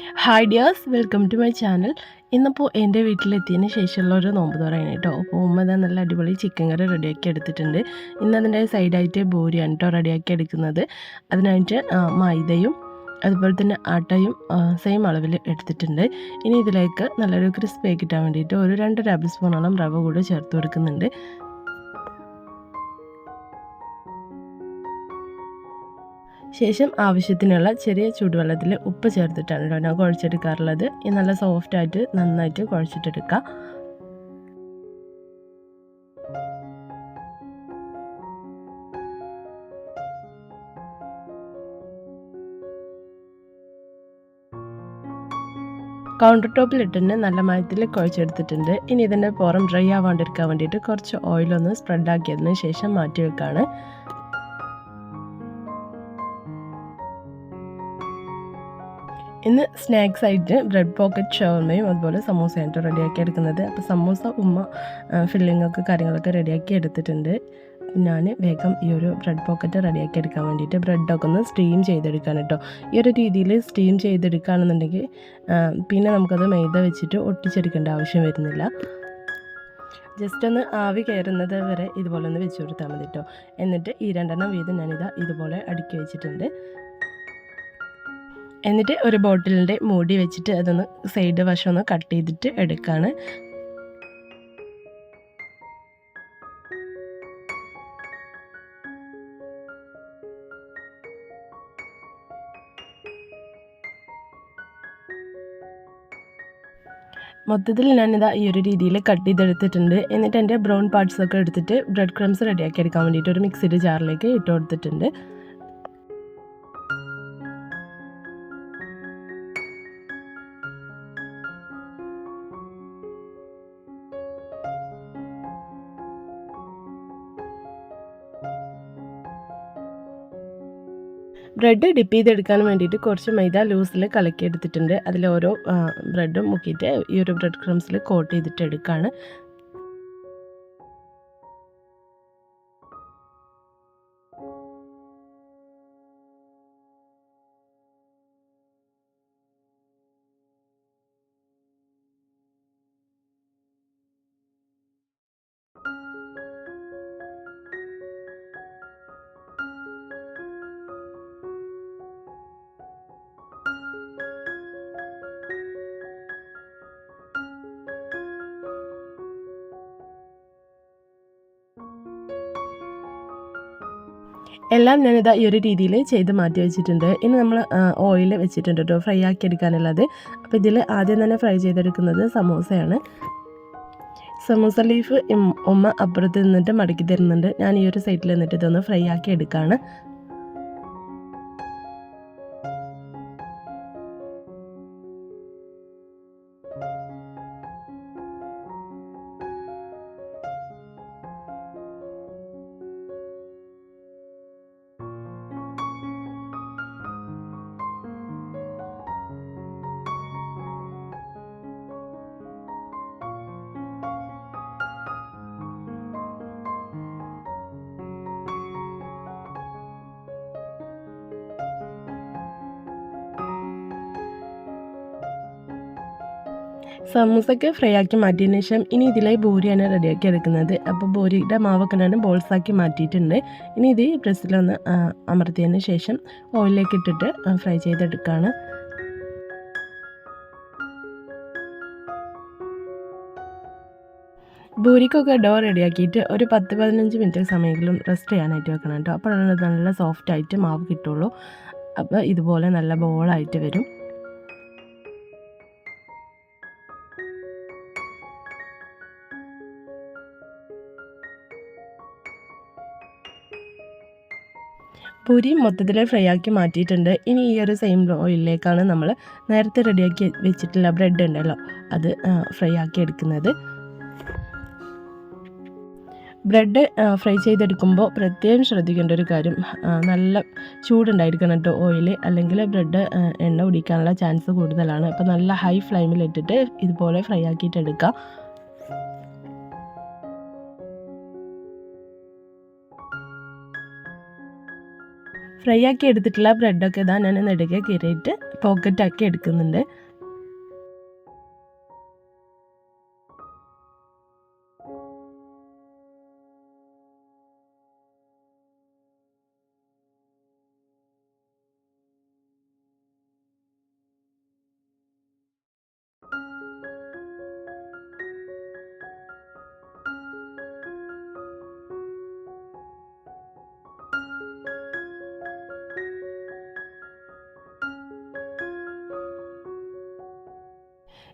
Hi dears welcome to my channel ഇന്നിപ്പോൾ എന്റെ വീട്ടിലെത്തിയതിന് ശേഷമുള്ള ഒരു നോമ്പ് തുറയാണ് കേട്ടോ. അപ്പോൾ ഉമ്മ നല്ല അടിപൊളി ചിക്കൻ കറി റെഡിയാക്കി എടുത്തിട്ടുണ്ട്. ഇന്ന് അതിന്റെ സൈഡായിട്ട് ബോരിയാണ് കേട്ടോ റെഡിയാക്കി എടുക്കുന്നത്. അതിനായിട്ട് മൈദയും അതുപോലെ തന്നെ ആട്ടയും സെയിം അളവിൽ എടുത്തിട്ടുണ്ട്. ഇനി ഇതിലേക്ക് നല്ലൊരു ക്രിസ്പി കിട്ടാൻ വേണ്ടിയിട്ട് ഒരു രണ്ട് ടേബിൾ സ്പൂണോളം റവ കൂടെ ചേർത്ത് കൊടുക്കുന്നുണ്ട്. ശേഷം ആവശ്യത്തിനുള്ള ചെറിയ ചൂടുവെള്ളത്തിൽ ഉപ്പ് ചേർത്തിട്ടാണ് കേട്ടോ ഞാൻ കുഴച്ചെടുക്കാറുള്ളത്. ഇത് നല്ല സോഫ്റ്റായിട്ട് നന്നായിട്ട് കുഴച്ചിട്ടെടുക്കുക കൗണ്ടർ ടോപ്പിൽ ഇട്ടിട്ട് നല്ല മയത്തിൽ കുഴച്ചെടുത്തിട്ടുണ്ട്. ഇനി ഇതിന്റെ പുറം ഡ്രൈ ആവാണ്ടിരിക്കാൻ വേണ്ടിയിട്ട് കുറച്ച് ഓയിലൊന്ന് സ്പ്രെഡാക്കിയതിന് ശേഷം മാറ്റി വെക്കാണ്. ഇന്ന് സ്നാക്സ് ആയിട്ട് ബ്രെഡ് പോക്കറ്റ് ഷവർമയും അതുപോലെ സമൂസയായിട്ട് റെഡിയാക്കി എടുക്കുന്നത്. അപ്പോൾ സമൂസ ഉമ്മ ഫില്ലിങ്ങൊക്കെ കാര്യങ്ങളൊക്കെ റെഡിയാക്കി എടുത്തിട്ടുണ്ട്. ഞാൻ വേഗം ഈ ഒരു ബ്രെഡ് പോക്കറ്റ് റെഡിയാക്കി എടുക്കാൻ വേണ്ടിയിട്ട് ബ്രെഡൊക്കെ ഒന്ന് സ്റ്റീം ചെയ്തെടുക്കാൻ കേട്ടോ. ഈ ഒരു രീതിയിൽ സ്റ്റീം ചെയ്തെടുക്കുകയാണെന്നുണ്ടെങ്കിൽ പിന്നെ നമുക്കത് മൈദ വെച്ചിട്ട് ഒട്ടിച്ചെടുക്കേണ്ട ആവശ്യം വരുന്നില്ല. ജസ്റ്റ് ഒന്ന് ആവി കയറുന്നത് വരെ ഇതുപോലെ ഒന്ന് വെച്ച് കൊടുത്താൽ മതി കേട്ടോ. എന്നിട്ട് ഈ രണ്ടെണ്ണം വീതം ഞാനിതാ ഇതുപോലെ അടുക്കി വെച്ചിട്ടുണ്ട്. എന്നിട്ട് ഒരു ബോട്ടിലിന്റെ മൂടി വെച്ചിട്ട് അതൊന്ന് സൈഡ് വശം ഒന്ന് കട്ട് ചെയ്തിട്ട് എടുക്കുകയാണ് മൊത്തത്തിൽ ഞാനിതാ ഈ ഒരു രീതിയിൽ കട്ട് ചെയ്തെടുത്തിട്ടുണ്ട്. എന്നിട്ട് എന്റെ ബ്രൗൺ പാർട്സ് ഒക്കെ എടുത്തിട്ട് ബ്രെഡ് ക്രംസ് റെഡിയാക്കി എടുക്കാൻ വേണ്ടിയിട്ട് ഒരു മിക്സിയുടെ ജാറിലേക്ക് ഇട്ട് കൊടുത്തിട്ടുണ്ട്. ബ്രെഡ് ഡിപ്പ് ചെയ്തെടുക്കാൻ വേണ്ടിയിട്ട് കുറച്ച് മൈദ ലൂസിൽ കലക്കി എടുത്തിട്ടുണ്ട് അതിൽ ഓരോ ബ്രെഡും മുക്കിയിട്ട് ഈ ഒരു ബ്രെഡ് ക്രംസിൽ കോട്ട് ചെയ്തിട്ട് എടുക്കുകയാണ് എല്ലാം ഞാനിതാ ഈ ഒരു രീതിയിൽ ചെയ്ത് മാറ്റി വെച്ചിട്ടുണ്ട്. ഇനി നമ്മൾ ഓയിൽ വെച്ചിട്ടുണ്ട് കേട്ടോ ഫ്രൈ ആക്കി എടുക്കാനുള്ളത്. അപ്പോൾ ഇതിൽ ആദ്യം തന്നെ ഫ്രൈ ചെയ്തെടുക്കുന്നത് സമൂസയാണ്. സമൂസ ലീഫ് ഉമ്മ അപ്പുറത്ത് നിന്നിട്ട് മടക്കി തരുന്നുണ്ട്. ഞാൻ ഈ ഒരു സൈഡിൽ നിന്നിട്ട് ഇതൊന്ന് ഫ്രൈ ആക്കി എടുക്കുകയാണ് സമൂസയ്ക്ക് ഫ്രൈ ആക്കി മാറ്റിയതിന് ശേഷം ഇനി ഇതിലെ ബോരിയാണ് റെഡിയാക്കി എടുക്കുന്നത്. അപ്പോൾ ബോരിയുടെ മാവൊക്കെ ഞാൻ ബോൾസാക്കി മാറ്റിയിട്ടുണ്ട്. ഇനി ഇത് പ്രസ്സിലൊന്ന് ആ, അമർത്തിയതിന് ശേഷം ഓയിലേക്ക് ഇട്ടിട്ട് ഫ്രൈ ചെയ്തെടുക്കുകയാണ് ബൂരിക്കൊക്കെ ഡോ റെഡിയാക്കിയിട്ട് ഒരു പത്ത് പതിനഞ്ച് മിനിറ്റ് സമയമെങ്കിലും റെസ്റ്റ് ചെയ്യാനായിട്ട് വെക്കണം കേട്ടോ. അപ്പോഴാണ് നല്ല സോഫ്റ്റ് ആയിട്ട് മാവ് കിട്ടുള്ളൂ. അപ്പോൾ ഇതുപോലെ നല്ല ബോളായിട്ട് വരും. പൂരി മൊത്തത്തിൽ ഫ്രൈ ആക്കി മാറ്റിയിട്ടുണ്ട്. ഇനി ഈ ഒരു സെയിം ഓയിലിലേക്കാണ് നമ്മൾ നേരത്തെ റെഡിയാക്കി വെച്ചിട്ടുള്ള ബ്രെഡ് ഉണ്ടല്ലോ അത് ഫ്രൈ ആക്കി എടുക്കുന്നത്. ബ്രെഡ് ഫ്രൈ ചെയ്തെടുക്കുമ്പോൾ പ്രത്യേകം ശ്രദ്ധിക്കേണ്ട ഒരു കാര്യം നല്ല ചൂടുണ്ടായിരിക്കണം കേട്ടോ ഓയിൽ അല്ലെങ്കിൽ ബ്രെഡ് എണ്ണ കുടിക്കാനുള്ള ചാൻസ് കൂടുതലാണ്. അപ്പോൾ നല്ല ഹൈ ഫ്ലെയിമിലിട്ടിട്ട് ഇതുപോലെ ഫ്രൈ ആക്കിയിട്ട് എടുക്കുക ഫ്രൈ ആക്കി എടുത്തിട്ടുള്ള ബ്രെഡൊക്കെ ഇതാ ഞാൻ നെടുകെ കീറിയിട്ട് പോക്കറ്റാക്കി എടുക്കുന്നുണ്ട്.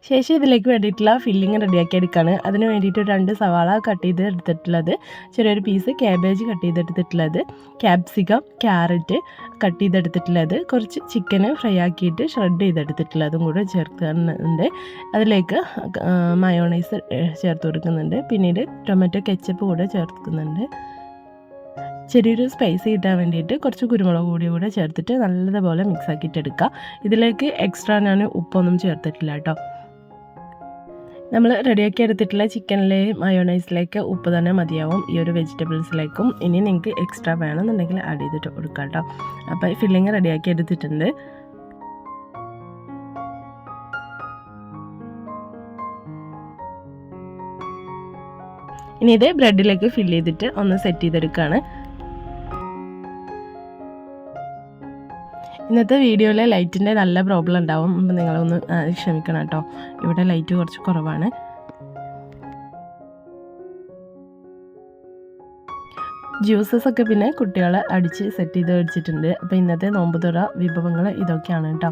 ശേഷം ഇതിലേക്ക് വേണ്ടിയിട്ടുള്ള ഫില്ലിങ് റെഡിയാക്കി എടുക്കുകയാണ് അതിന് വേണ്ടിയിട്ട് രണ്ട് സവാള കട്ട് ചെയ്ത് എടുത്തിട്ടുള്ളത്. ചെറിയൊരു പീസ് ക്യാബേജ് കട്ട് ചെയ്തെടുത്തിട്ടുള്ളത് ക്യാപ്സിക്കം ക്യാരറ്റ് കട്ട് ചെയ്തെടുത്തിട്ടുള്ളത് കുറച്ച് ചിക്കന് ഫ്രൈ ആക്കിയിട്ട് ഷ്രെഡ് ചെയ്തെടുത്തിട്ടുള്ളതും കൂടെ ചേർക്കുന്നുണ്ട്. അതിലേക്ക് മയോണൈസ് ചേർത്ത് കൊടുക്കുന്നുണ്ട്. പിന്നീട് ടൊമാറ്റോ കെച്ചപ്പ് കൂടെ ചേർക്കുന്നുണ്ട്. ചെറിയൊരു സ്പൈസ് കിട്ടാൻ വേണ്ടിയിട്ട് കുറച്ച് കുരുമുളക് കൂടി കൂടെ ചേർത്തിട്ട് നല്ലതുപോലെ മിക്സ് ആക്കിയിട്ട് എടുക്കുക ഇതിലേക്ക് എക്സ്ട്രാ ഞാൻ ഉപ്പൊന്നും ചേർത്തിട്ടില്ല കേട്ടോ. നമ്മൾ റെഡിയാക്കി എടുത്തിട്ടുള്ള ചിക്കനിലെ മയോണൈസിലേക്ക് ഉപ്പ് തന്നെ മതിയാവും. ഈ ഒരു വെജിറ്റബിൾസിലേക്കും ഇനി നിങ്ങൾക്ക് എക്സ്ട്രാ വേണമെന്നുണ്ടെങ്കിൽ ആഡ് ചെയ്തിട്ട് കൊടുക്കാം കേട്ടോ അപ്പോൾ ഫില്ലിങ് റെഡിയാക്കി എടുത്തിട്ടുണ്ട്. ഇനി ഇത് ബ്രെഡിലേക്ക് ഫില്ല് ചെയ്തിട്ട് ഒന്ന് സെറ്റ് ചെയ്തെടുക്കുകയാണ് ഇന്നത്തെ വീഡിയോയിൽ ലൈറ്റിന്റെ നല്ല പ്രോബ്ലം ഉണ്ടാവും. അപ്പം നിങ്ങളൊന്ന് ക്ഷമിക്കണം കേട്ടോ. ഇവിടെ ലൈറ്റ് കുറച്ച് കുറവാണ്. ജ്യൂസസ് ഒക്കെ പിന്നെ കുട്ടികളെ അടിച്ച് സെറ്റ് ചെയ്ത് വെച്ചിട്ടുണ്ട് അപ്പോൾ ഇന്നത്തെ നോമ്പ് തുറ വിഭവങ്ങൾ ഇതൊക്കെയാണ് കേട്ടോ.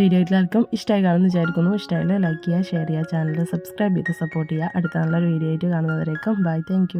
വീഡിയോ എല്ലാവർക്കും ഇഷ്ടമായി കാണുമെന്ന് വിചാരിക്കുന്നു. ഇഷ്ടമായാലും ലൈക്ക് ചെയ്യുക ഷെയർ ചെയ്യുക ചാനൽ സബ്സ്ക്രൈബ് ചെയ്ത് സപ്പോർട്ട് ചെയ്യുക. അടുത്ത നല്ലൊരു വീഡിയോ ആയിട്ട് കാണുന്നവരേക്കും ബൈ താങ്ക്